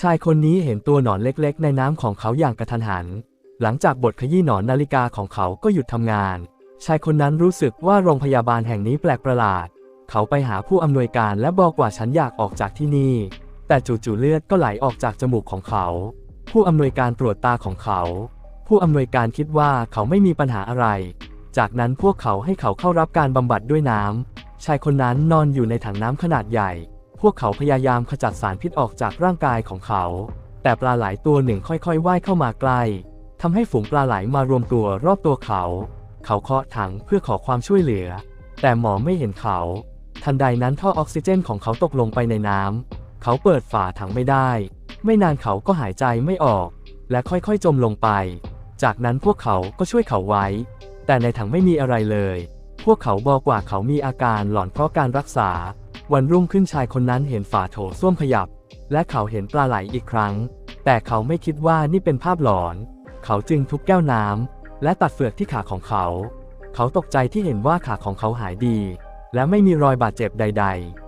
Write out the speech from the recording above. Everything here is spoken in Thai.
ชายคนนี้เห็นตัวหนอนเล็กๆ ในน้ำของเขาอย่างกระทันหัน หลังจากบทขยี้หนอนนาฬิกาของเขาก็หยุดทำงาน ชายคนนั้นรู้สึกว่าโรงพยาบาลแห่งนี้แปลกประหลาด เขาไปหาผู้อำนวยการและบอกว่าฉันอยากออกจากที่นี่ แต่จู่ๆเลือดก็ไหลออกจากจมูกของเขา ผู้อำนวยการตรวจตาของเขา ผู้อำนวยการคิดว่าเขาไม่มีปัญหาอะไร จากนั้นพวกเขาให้เขาเข้ารับการบำบัดด้วยน้ำชายคนนั้นนอนอยู่ในถังน้ำขนาดใหญ่ พวกเขาพยายามขจัดสารพิษออกจากร่างกายของเขา แต่ปลาไหลตัวหนึ่งค่อยๆว่ายเข้ามาใกล้ทำให้ฝูงปลาไหลมารวมตัวรอบตัวเขา เขาเคาะถังเพื่อขอความช่วยเหลือ แต่หมอไม่เห็นเขา ทันใดนั้นท่อออกซิเจนของเขาตกลงไปในน้ำ เขาเปิดฝาถังไม่ได้ ไม่นานเขาก็หายใจไม่ออก และค่อยๆจมลงไป จากนั้นพวกเขาก็ช่วยเขาไว้ แต่ในถังไม่มีอะไรเลย พวกเขาบอกว่าเขามีอาการหลอนเพราะการรักษา วันรุ่งขึ้นชายคนนั้นเห็นฝาโถส้วมขยับ และเขาเห็นปลาไหลอีกครั้ง แต่เขาไม่คิดว่านี่เป็นภาพหลอน เขาจึงทุบแก้วน้ำและตัดเฟือกที่ขาของเขา เขาตกใจที่เห็นว่าขาของเขาหายดี และไม่มีรอยบาดเจ็บใด ๆ